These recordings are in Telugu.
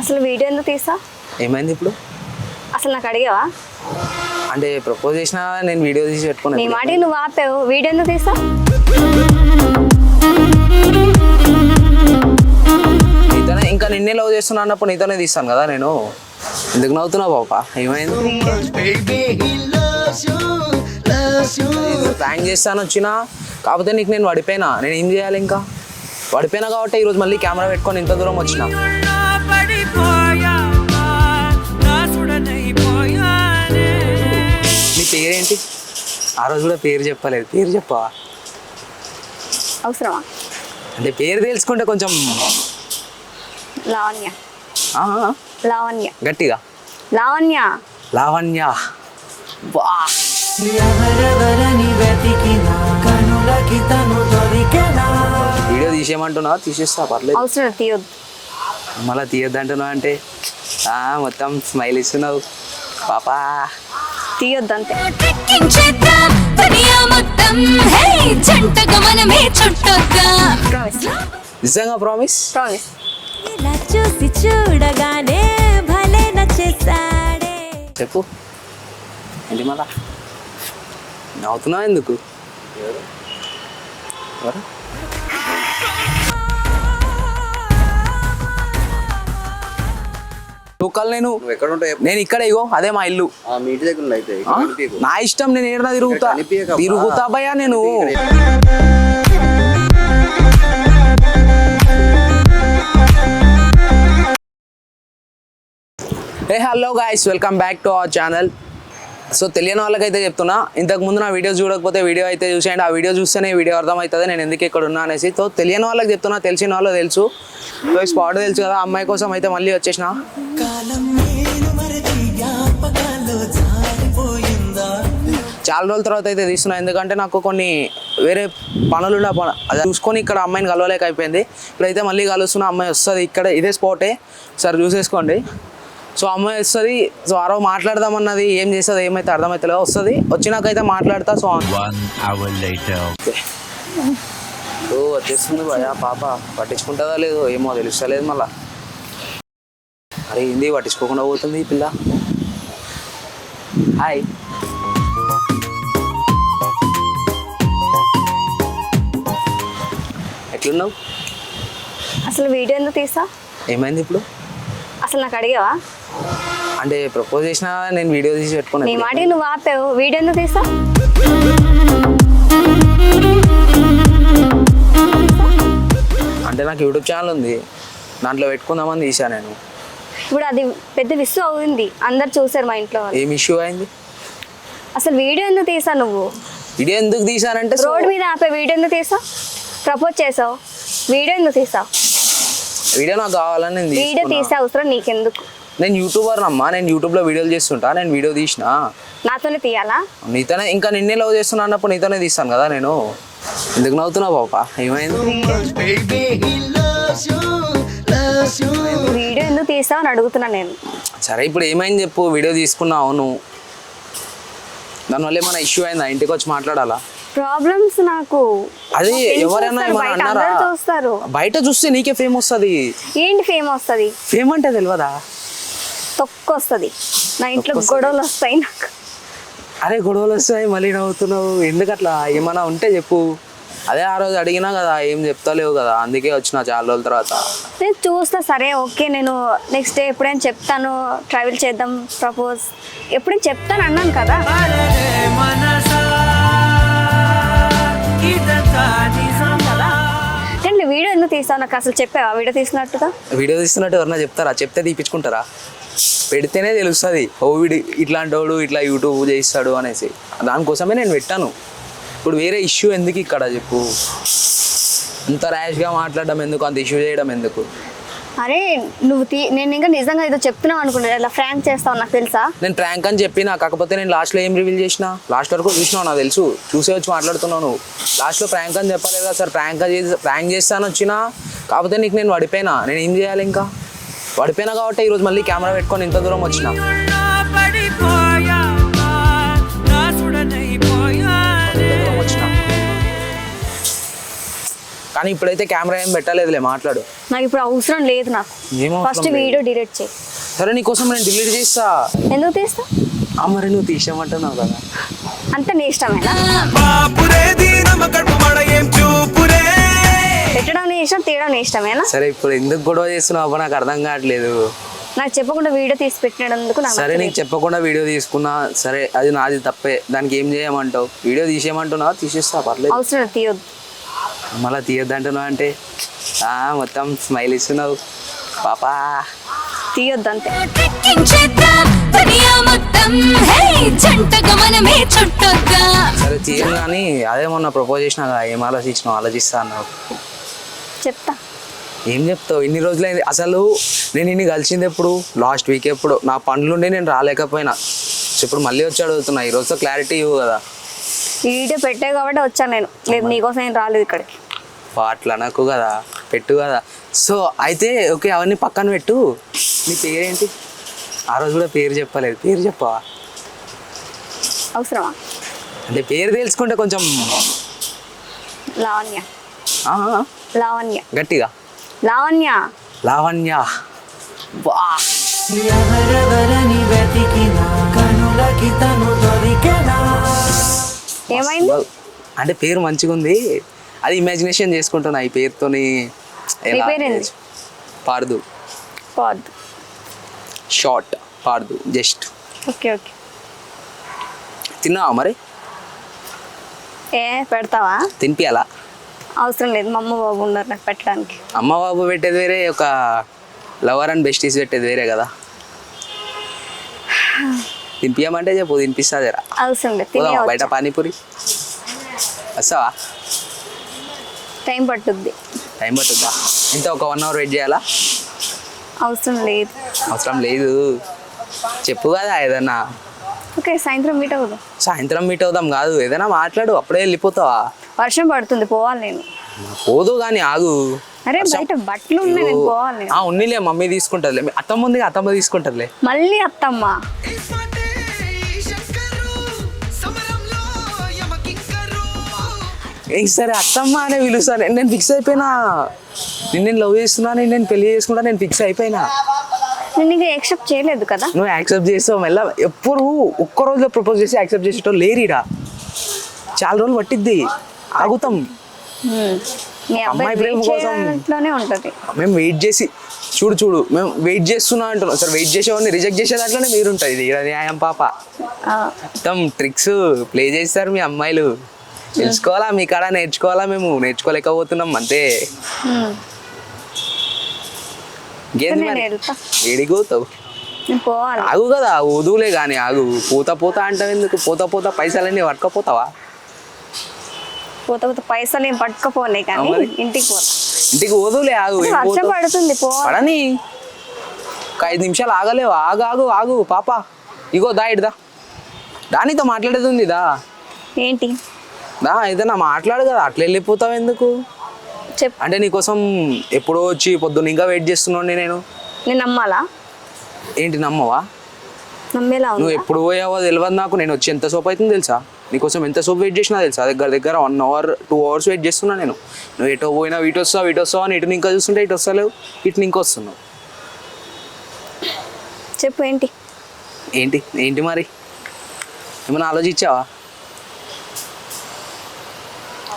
అసలు వీడియో ఎందుకు తీసా? ఏమైంది ఇప్పుడు? అసలు నాకు అడిగావా? అంటే ప్రపోజ్ చేసినా నేను వీడియో తీసి నీ పెట్టుకున్నాను మాటకి నువ్వు ఆపావు. వీడియో ఎందుకు తీసా? నీతోనే ఇంకా నిన్నే లవ్ చేస్తున్నా అన్నప్పుడు నీతోనే తీస్తాను కదా నేను. ఎందుకు నవ్వుతున్నావు పాప? ఏమైంది? ప్రాంక్ చేస్తాను వచ్చినా కాకపోతే నీకు నేను పడిపోయినా నేను ఏం చేయాలి ఇంకా? పడిపోయినా కాబట్టి ఈరోజు మళ్ళీ కెమెరా పెట్టుకొని ఇంత దూరం వచ్చిన. పేరేంటి? ఆ రోజు కూడా పేరు చెప్పలేదు. పేరు చెప్పవా? అవసరమా? అంటే పేరు తెలుసుకుంటే కొంచెం లావణ్య. లావణ్య. గట్టిగా. లావణ్య. లావణ్య. వీడియో తీసేయమంటున్నావా? తీసేస్తా పర్లేదు. అవసరం తీయొద్దు. మళ్ళీ తీయద్దంటున్నావు అంటే? ఆ, మొత్తం స్మైల్ ఇస్తున్నావు. పాపా. తీయొద్దు అంతే ట్రెక్కించేద్దాం దునియా మొత్తం. హే జంటగా మనమే చుట్టొద్దాం? ప్రామిస్ నిజంగా ప్రామిస్ ప్రామిస్ ఇలా చూసి చూడగానే భలే నచ్చేసాడే చెప్పు. ఏంటి మళ్ళా? నవ్వుతున్నావు ఎందుకు? లోకల్ నేను ఎక్కడ ఉంటావు? నేను ఇక్కడ ఇగో అదే మా ఇల్లు. ఆ మీ ఇంటి దగ్గర అయితే ఆ? నా ఇష్టం నేను ఏడనా తిరుగుతా. తిరుగుతా భయ్యా నేను. ఏ hello guys welcome back to our channel. So తెలియని వాళ్ళకైతే చెప్తున్నా ఇంతకు ముందు నా వీడియోస్ చూడకపోతే వీడియో అయితే చూసేయండి. ఆ వీడియో చూస్తేనే వీడియో అర్థమవుతుంది నేను ఎందుకు ఇక్కడ ఉన్నా అనేసి. సో తెలియని వాళ్ళకి చెప్తున్నా తెలిసిన వాళ్ళు తెలుసు. సో స్పాట్ తెలుసు కదా అమ్మాయి కోసం అయితే మళ్ళీ వచ్చేసిన. చాలా రోజుల తర్వాత అయితే తీస్తున్నా ఎందుకంటే నాకు కొన్ని వేరే పనులు అది చూసుకొని ఇక్కడ అమ్మాయిని కలవలేక అయిపోయింది. ఇప్పుడైతే మళ్ళీ కలుస్తున్న అమ్మాయి వస్తుంది ఇక్కడ ఇదే స్పాటే సరే చూసేసుకోండి. సో అమ్మాయి వస్తుంది సో ఆ రోజు మాట్లాడదామన్నది ఏం చేస్తుంది ఏమైతే అర్థమవుతుందో వస్తుంది. వచ్చినాకైతే మాట్లాడతా సో One hour later. ఓ వచ్చేస్తుంది భయ పాప. పట్టించుకుంటుందా లేదు ఏమో తెలుస్తలేదు మళ్ళా. అరే ఏంది పట్టించుకోకుండా పోతుంది ఈ పిల్ల? హాయ్ ఎట్లున్నావు? అసలు వీడియో ఎందుకు తీసా ఏమైంది ఇప్పుడు? అసలు నాకు అడిగావా? అంటే ప్రపోజ్ చేసినా నేను వీడియో తీసి నీ పెట్టుకున్నాను మాటకి నువ్వు ఆపావు. వీడియో ఎందుకు తీసా అంటే నాకు యూట్యూబ్ ఛానల్ ఉంది. దాంట్లో పెట్టుకుందామని తీసా నేను. ఇప్పుడు అది పెద్ద విసు అవుతుంది అందరు చూసారు మా ఇంట్లో వాళ్ళు. ఏం ఇష్యూ అయింది? అసలు వీడియో ఎందుకు తీసా నువ్వు? వీడియో ఎందుకు తీసానంటే సో- రోడ్ మీద ఆపే వీడియో ఎందుకు తీసా ప్రపోజ్ చేసావు. వీడియో ఎందుకు తీసావు? వీడియో నాకు కావాలని నేను వీడియో తీసుకున్నా. తీసే అవసరం నీకెందుకు? నేను యూట్యూబర్ అమ్మా నేను యూట్యూబ్లో వీడియోలు చేస్తుంటా నేను వీడియో తీసిన? నాతోనే తీయాలా? నీతోనే ఇంకా నిన్నే లవ్ చేస్తున్నా అన్నప్పుడు నీతోనే తీస్తాను కదా నేను. ఎందుకు నవ్వుతున్నావు పాప? ఏమైంది? వీడియో ఎందుకు తీసావు అని అడుగుతున్నా నేను. సరే ఇప్పుడు ఏమైంది చెప్పు? వీడియో తీసుకున్నావు నువ్వు. దానివల్ల ఏమైనా ఇష్యూ అయిందా? ఇంటికి వచ్చి మాట్లాడాలా? ప్రాబ్లమ్స్ నాకు. అది ఎవరైనా ఏమైనా బయట అన్నారా? అందరూ చూస్తారు. బయట చూస్తే నీకే ఫేమ్ వస్తుంది. ఏంటి ఫేమ్ వస్తుంది? ఫేమ్ అంటే తెలియదా? తొక్కు వస్తుంది నా ఇంట్లో గొడవలు వస్తాయి నాకు. అరే గొడవలు వస్తాయి మళ్ళీ నవ్వుతున్నావు. ఎందుకు అట్లా ఏమైనా ఉంటే చెప్పు. అదే ఆ రోజు అడిగినా కదా ఏం చెప్తలేవు కదా. అందుకే వచ్చిన చాలా రోజుల తర్వాత. నేను చూస్తా సరే ఓకే నేను నెక్స్ట్ డే ఎప్పుడైనా చెప్తాను ట్రావెల్ చేద్దాం ప్రపోజ్ ఎప్పుడైనా చెప్తాను అన్నాను కదా. వీడియో ఎందుకు తీసావు నాకు అసలు చెప్పావా? వీడియో తీసినట్టుగా? వీడియో తీస్తున్నట్టు ఎవరన్నా చెప్తారా? చెప్తే తీపించుకుంటారా పెడితేనే తెలుస్తుంది. ఓ వీడు ఇట్లాంటి వాడు ఇట్లా యూట్యూబ్ చేస్తాడు అనేసి. దానికోసమే నేను పెట్టాను. ఇప్పుడు వేరే ఇష్యూ ఎందుకు ఇక్కడ చెప్పు? అంత ర్యాష్గా మాట్లాడడం ఎందుకు? అంత ఇష్యూ చేయడం ఎందుకు? అరే నువ్వు తీ నేను ఇంకా నిజంగా ఏదో చెప్తున్నావు అనుకున్నా. ఇలా ఫ్రాంక్ చేస్తావు నాకు తెలుసా? నేను ప్రాంక్ అని చెప్పినా కాకపోతే నేను లాస్ట్లో ఏం రివీల్ చేసిన? లాస్ట్ వరకు చూసినావు నాకు తెలుసు. చూసే వచ్చి మాట్లాడుతున్నావు నువ్వు. లాస్ట్లో ప్రాంక్ అని చెప్పలేదు? కదా సార్ ప్రాంక్ చేసి ప్రాంక్ చేస్తాను వచ్చినా కాకపోతే నీకు నేను పడిపోయినా. నేను ఏం చేయాలి ఇంకా? పడిపోయినా కాబట్టి ఈరోజు మళ్ళీ కెమెరా పెట్టుకొని ఇంత దూరం వచ్చిన. కానీ ఇప్పుడైతే కెమెరా ఏం పెట్టలేదులే మాట్లాడు. నాకు ఇప్పుడు అవసరం లేదు నాకు. ఫస్ట్? వీడియో డిలీట్ చేయి. సరే నీకోసం నేను డిలీట్ చేస్తా. ఎందుకు తీస్తా? ఆ, మరి నువ్వు తీసేయమంటున్నావు కదా. అంత నీ ఇష్టమేనా? పెట్టడం నీ ఇష్టం తీయడం నీ ఇష్టమేనా? సరే ఇప్పుడు ఎందుకు గొడవ చేస్తున్నావు అబ్బా? నాకు అర్థం కావట్లేదు. నాకు చెప్పకుండా వీడియో తీసి పెట్టినందుకు నాకు సరే నీకు. చెప్పకుండా వీడియో తీసుకున్నా సరే అది నాది తప్పే. దానికి ఏం చేయమంటావు? వీడియో తీసేయమంటున్నావా? తీసేస్తా పర్లేదు. అవసరం లేదు, తీయొద్దు. మళ్ళీ తీయద్దంటున్నావు అంటే? ఆ, మొత్తం స్మైల్ ఇస్తున్నావు. పాపా. తీయొద్దు అంతే. ట్రెక్కింగ్ చేద్దాం? దునియా మొత్తం. హే జంటగా మనమే చుట్టొద్దాం? సరే తీయను కానీ అదే మొన్న ప్రపోజ్ చేసినా కదా, ఏం ఆలోచించినావు? ఆలోచిస్తా అన్నావు. చెప్తా. ఏం చెప్తావు? ఇన్ని రోజులైంది. అసలు నేను ఇన్ని కలిసింది ఎప్పుడు? లాస్ట్ వీక్ ఎప్పుడు? నా పనులుండి నేను రాలేకపోయినా. ఇప్పుడు మళ్ళీ వచ్చి అడుగుతున్నా. ఈ రోజుతో క్లారిటీ ఇవ్వు కదా. ఈ వీడియో పెట్టే కాబట్టి వచ్చాను నేను. లేదు నీకోసం నేను రాలేదు ఇక్కడికి. వా, అట్లా నాకు కదా. పెట్టు కదా. సో అయితే ఓకే అవన్నీ పక్కన పెట్టు. నీ పేరేంటి? ఆ రోజు కూడా పేరు చెప్పలేదు. పేరు చెప్పవా? అవసరమా? అంటే పేరు తెలుసుకుంటే కొంచెం లావణ్య. లావణ్య. గట్టిగా. లావణ్య. లావణ్య. ఏమైంది? అంటే పేరు మంచిగా ఉంది. అది ఇమాజినేషన్ చేసుకుంటున్నా ఈ పేరుతోని. ఎలా పేరేంది? Pardhu. Short Pardhu just okay okay. తిన్నావా మరి? ఏ పెడతావా? తినిపియాలా? అవసరం లేదు. మా అమ్మ బాబు ఉన్నారు నాకు పెట్టడానికి. అమ్మ బాబు పెట్టేది వేరే ఒక లవర్ అండ్ బెస్టీస్ పెట్టేది వేరే కదా. తినిపియమంటే చెప్పు తినిపిస్తా జరా అవసరం లేదు పోదామా తినే బయట పానీపూరి? వస్తావా? టైం పట్టుద్ది. టైం పట్టుద్దా? ఇంత ఒక వన్ అవర్ వెయిట్ చేయాలా? అవసరం లేదు. అవసరం లేదు. చెప్పు కదా ఏదన్నా. ఓకే సాయంత్రం మీట్ అవుదాం. సాయంత్రం మీట్ అవుదాం కాదు ఏదైనా మాట్లాడు అప్పుడే వెళ్ళిపోతావా? వర్షం పడుతుంది పోవాలి నేను. పోదు కానీ ఆగు. అరే బయట బట్టలు ఉన్నాయి నేను పోవాలి నేను. ఆ ఉన్నిలే మమ్మీ తీసుకుంటుందిలే మీ అత్తమ్మ ఉంది అత్తమ్మ తీసుకుంటుందిలే. మళ్ళీ అత్తమ్మ. సరే అత్తమ్మ అనే పిలుస్తాను నేను ఫిక్స్ అయిపోయినా. నేను నేను లవ్ చేస్తున్నా నేను నేను పెళ్ళి చేసుకుంటా నేను ఫిక్స్ అయిపోయినా. నేను ఇంకా యాక్సెప్ట్ చేయలేదు కదా? నువ్వు యాక్సెప్ట్ చేస్తావు మళ్ళీ ఎప్పుడు ఒక్క రోజులో ప్రపోజ్ చేసి యాక్సెప్ట్ చేసేటో లేరీరా. చాలా రోజులు పట్టిద్ది. ఆగుతాం. అమ్మాయి ప్రేమ కోసం- మేము వెయిట్ చేసి చూడు చూడు మేము వెయిట్ చేస్తున్నా అంటున్నాం. సార్ వెయిట్ చేసేవాడిని రిజెక్ట్ చేసే దాంట్లోనే మీరు ఉంటుంది ఇది న్యాయం పాప. మొత్తం ట్రిక్స్ ప్లే చేస్తారు మీ అమ్మాయిలు. తెలుసుకోవాలా? మీ కాడ నేర్చుకోవాలా మేము? నేర్చుకోలేకపోతున్నాం అంతే. పోవాలి. ఆగు కదా వదువులే కానీ ఆగు. పూత పూత అంటావు ఎందుకు? పూత పూత పైసలన్నీ పట్టుకపోతావా? పోత పోత పైసలు ఏం పట్టుకపోలే కానీ? ఇంటికి పోతా. ఇంటికి వదువులే ఆగు వర్షం? పడుతుంది పడని. ఒక ఐదు నిమిషాలు ఆగలేవు ఆగు ఆగు ఆగు పాప. ఇగో దా ఇడుదా దానితో మాట్లాడేది ఉంది దా. ఏంటి? దా ఏదైనా మాట్లాడు కదా అట్లా వెళ్ళిపోతావు ఎందుకు? చెప్పు. అంటే నీకోసం ఎప్పుడో వచ్చి పొద్దున్న ఇంకా వెయిట్ చేస్తున్నాండి నేను. నేను నమ్మాలా? ఏంటి నమ్మవా? నమ్మేలా నువ్వు ఎప్పుడు పోయావో తెలియదు నాకు నేను వచ్చి ఎంత సోప్ అవుతుందో తెలుసా? నీకోసం ఎంత సోప్ వెయిట్ చేసినా తెలుసా? దగ్గర దగ్గర one hour two hours wait చేస్తున్నా నేను. నువ్వు ఎటో పోయినా ఇటు వస్తావు ఇటు వస్తావు అని ఇటు ఇంకా చూస్తుంటే ఇటు వస్తలేవు ఇటు ఇంకా వస్తున్నావు. చెప్పు ఏంటి? ఏంటి? ఏంటి మరి? ఏమైనా ఆలోచించావా?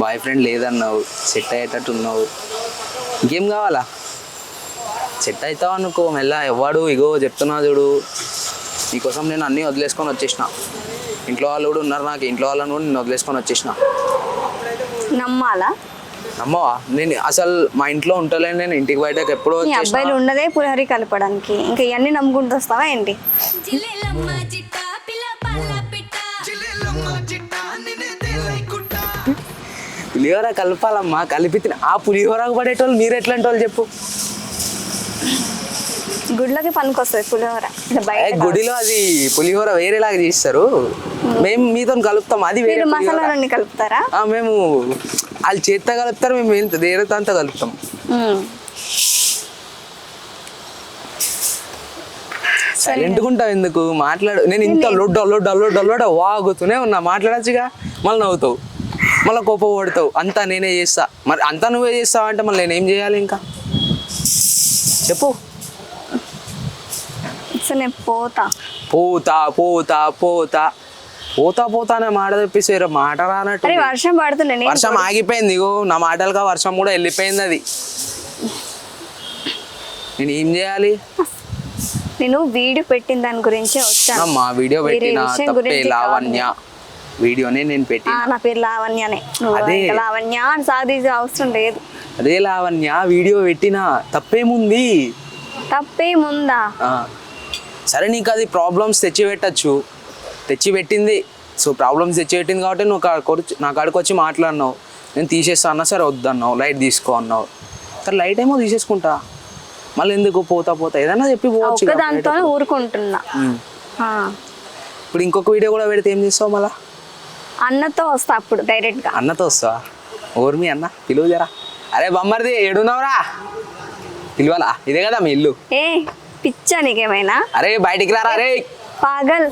బాయ్ ఫ్రెండ్ లేదన్నావు సెట్ అయ్యేటట్టు ఉన్నావు. ఇంకేం కావాలా? సెట్ అవుతావు అనుకో మెల్ల ఎవ్వడు ఇగో చెప్తున్నా చూడు. నీకోసం నేను అన్నీ వదిలేసుకొని వచ్చేసిన. ఇంట్లో వాళ్ళు కూడా ఉన్నారు నాకు. ఇంట్లో వాళ్ళని కూడా నేను వదిలేసుకొని వచ్చేసిన. నమ్మాలా? నమ్మవా? నేను అసలు మా ఇంట్లో ఉంటలేను నేను. ఇంటికి బయటకు ఎప్పుడో వచ్చేసిన. అబ్బాయిలు ఉన్నదే పులిహోర కలపడానికి. ఇంకా ఇవన్నీ నమ్ముకుంటూ వస్తావా ఏంటి? జిల్లెలమ్మ చిట్ట పిల్ల పాల పిట్ట. పులిహోర కలపాలమ్మా. కలిపి తిన ఆ పులిహోరకు పడేటోళ్ళు మీరు ఎట్లాంటి వాళ్ళు చెప్పు. గుడ్లోకి పులిహోర. ఇట్లా ఏ, బయట కాదు. గుడిలో అది పులిహోర వేరేలాగా చేస్తారు. మేము మీతో కలుపుతాం. అది వేరే. మసాలాలన్నీ కలుపుతారా? మేము వాళ్ళు చేత్తో కలుపుతారు మేము వేరేతో అంతా కలుపుతాం. ఉంటావు ఎందుకు? మాట్లాడు. నేను ఇంత లొడ్డ లొడ్డ లొడ్డ లొడ్డ వాగుతూనే ఉన్నా. మాట్లాడచ్చుగా? మళ్ళీ నవ్వుతావు. మళ్ళీ కోప పడతావు. అంతా నేనే చేస్తా. మరి అంతా నువ్వే చేస్తావు అంటే మళ్ళీ నేనేం చేయాలి ఇంకా? చెప్పు. పోతా. పోతా పోతా పోతా. పోతా పోతా అనే మాట తెప్పిస్తే మాట రానట్టు అరే వర్షం పడుతుండే వర్షం ఆగిపోయింది ఇగో. నా మాటలుగా వర్షం కూడా వెళ్ళిపోయింది అది. నేను ఏం చేయాలి? నేను వీడియో పెట్టిన దాని గురించే వచ్చాను. అమ్మా వీడియో పెట్టిన తప్పే. లావణ్య. వీడియోనే నేను ఆ, పెట్టిన నా పేరు లావణ్యనే అదే. లావణ్య అని సాధించే అవసరం లేదు. అదే లావణ్య వీడియో పెట్టిన తప్పేముంది? తప్పేముందా. సరే నీకు అది ప్రాబ్లమ్స్ తెచ్చి పెట్టచ్చు తెచ్చి పెట్టింది సో ప్రాబ్లమ్స్ తెచ్చి పెట్టింది కాబట్టి నువ్వు నా కాడికి వచ్చి మాట్లాడినావు. నేను తీసేస్తా అన్నా సరే వద్దన్నావు. లైట్ తీసుకో అన్నావు. సరే లైట్ ఏమో తీసేసుకుంటా. మళ్ళీ ఎందుకు పోతా పోతా? ఏదైనా చెప్పి పోవచ్చు. ఊరుకుంటున్నా. ఇప్పుడు ఇంకొక వీడియో కూడా పెడితే ఏం చేస్తావు మళ్ళా? అన్నతో వస్తా అప్పుడు డైరెక్ట్గా. అన్నతో వస్తావా ఓరు మీ అన్న పిలువు జరా. అరే బొమ్మరిది ఏడున్నావురా? పిలువాలా? ఇదే కదా మీ ఇల్లు. ఏ పిచ్చా నీకేమైనా? అరే బయటికి రారా అరే. పాగల్.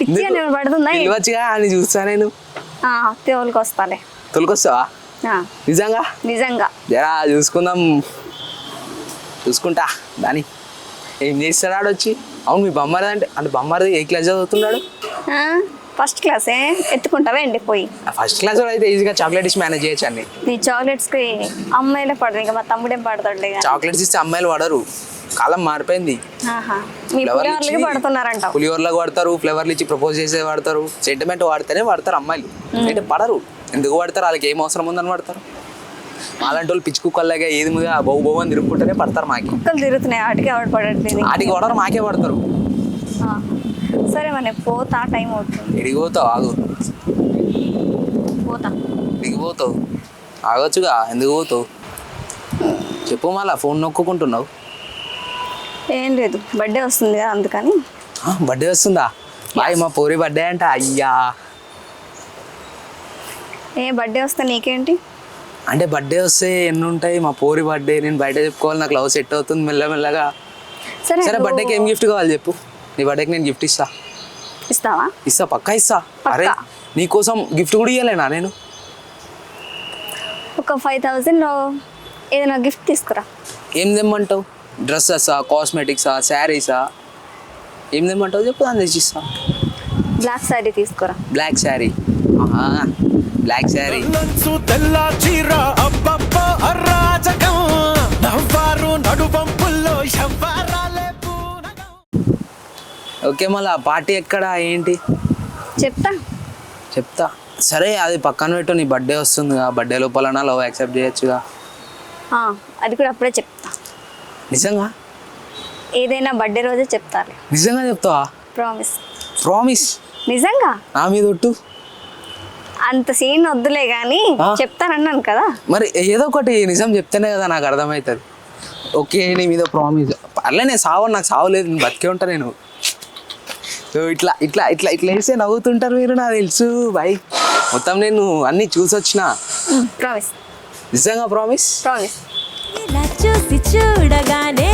పిచ్చి అని పడుతుందా? ఏ- పిలవచ్చుగా అని చూస్తా నేను. ఆ, తోలుకి వస్తాలే తొలకొస్తావా? ఆ, నిజంగా? నిజంగా. జరా చూసుకుందాం. చూసుకుంటా దాని. ఏం చేస్తాడు వచ్చి అవును మీ బొమ్మరిది అంటే అంటే బొమ్మరిది ఏ క్లాస్ చదువుతున్నాడు? ఫస్ట్ క్లాసే ఎత్తుకుంటావా అండి పోయి? ఫస్ట్ క్లాస్ అయితే ఈజీగా చాక్లెట్ ఇచ్చి మేనేజ్ చేయొచ్చు అన్ని. నీ చాక్లెట్స్కి అమ్మాయిలే పడదు ఇంకా మా తమ్ముడేం పడతాడులే కానీ. చాక్లెట్స్ ఇస్తే అమ్మాయిలు పడరు. కాలం మారిపోయింది. ఆహా. మీ ఫ్లవర్లు పులిహోరలకి ఇచ్చి- పడుతున్నారంట పులిహోరలకు వాడతారు ఫ్లవర్లు ఇచ్చి ప్రపోజ్ చేసే వాడతారు. సెంటిమెంట్ వాడితేనే వాడతారు అమ్మాయిలు. అంటే పడరు. ఎందుకు వాడతారు? వాళ్ళకి ఏం అవసరం ఉందని వాడతారు. అలాంటి వాళ్ళు పిచ్చి కుక్కల్లాగా ఏది మీద బహు బహు అని తిరుగుకుంటేనే పడతారు మాకి. కుక్కలు తిరుగుతున్నాయి వాటికి ఆవిడ పడట్లేదు? ఇంకా. వాటికి వాడరు మాకే పడతారు. సరే మరి పోతా టైం అవుతుంది. ఎడిగిపోతావు ఆగు. పోతా. దిగిపోతావు ఆగొచ్చుగా ఎందుకు పోతావు? చెప్పు మళ్ళా ఫోన్ నొక్కుకుంటున్నావు. ఏం లేదు బర్త్డే వస్తుంది కదా అందుకని. బర్త్డే వస్తుందా? బాయ్ మా పోరి బర్త్డే అంట అయ్యా. ఏ బర్త్డే వస్తే నీకేంటి? అంటే బర్త్డే వస్తే ఎన్ని ఉంటాయి మా పోరి బర్త్డే నేను బయట చెప్పుకోవాలి నాకు లవ్ సెట్ అవుతుంది మెల్లమెల్లగా. సరే బర్త్డేకి ఏం గిఫ్ట్ కావాలి చెప్పు? నీ బర్త్డేకి నేను గిఫ్ట్ ఇస్తా. ఇస్తావా? ఇస్తా పక్కా ఇస్తా. అరే నీకోసం గిఫ్ట్ కూడా ఇవ్వలేనా నేను? ఒక ఫైవ్ థౌజండ్లో ఏదైనా గిఫ్ట్ తీసుకురా. ఏం తెమ్మంటావు? డ్రెస్సెసా కాస్మెటిక్సా శారీసా ఏం తెమ్మంటావు? చెప్పు దాన్ని తెచ్చి ఇస్తా. బ్లాక్ శారీ తీసుకురా. బ్లాక్ శారీ బ్లాక్ శారీ తెల్ల చీర ఓకే మళ్ళీ పార్టీ ఎక్కడ? ఏంటి? చెప్తా. చెప్తా. సరే అది పక్కన పెట్టు నీ బర్త్డే వస్తుందిగా బర్త్డే లోపల లవ్ యాక్సెప్ట్ చేయొచ్చుగా ఆ, అది కూడా అప్పుడే చెప్తా. నిజంగా? ఏదైనా బర్త్డే రోజే చెప్తాలే. నిజంగా చెప్తావా? ప్రామిస్ ప్రామిస్ నిజంగా? నా మీద ఒట్టు? అంత సీన్ వద్దులే కానీ ఆ. చెప్తానన్నాను కదా. మరి ఏదో ఒకటి నిజం చెప్తేనే కదా నాకు అర్థమవుతుంది. ఓకే నీ మీద ప్రామిస్ పర్లే నేను సావు నాకు సావలేదు బతికే ఉంటా నేను. ఇట్లా ఇట్లా ఇట్లా ఇట్లా వేస్తే నవ్వుతుంటారు మీరు నాకు తెలుసు. బాయ్ మొత్తం నేను అన్నీ చూసి వచ్చిన. ప్రామిస్ నిజంగా ప్రామిస్ ప్రామిస్ చూసి చూడగానే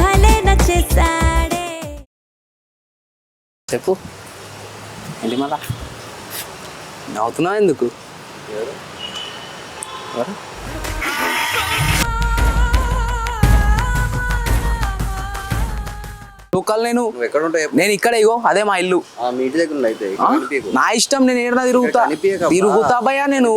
భలే నచ్చేసాడే చెప్పు. ఏంటి మళ్ళా? నవ్వుతున్నావు ఎందుకు? ఎవరు? లోకల్ నేను. ఎక్కడ ఉంటాయి నేను ఇక్కడ ఇగో అదే మా ఇల్లు. మీ ఇంటి దగ్గర. నా ఇష్టం నేను ఏడా తిరుగుతా. తిరుగుతా భయ్యా నేను.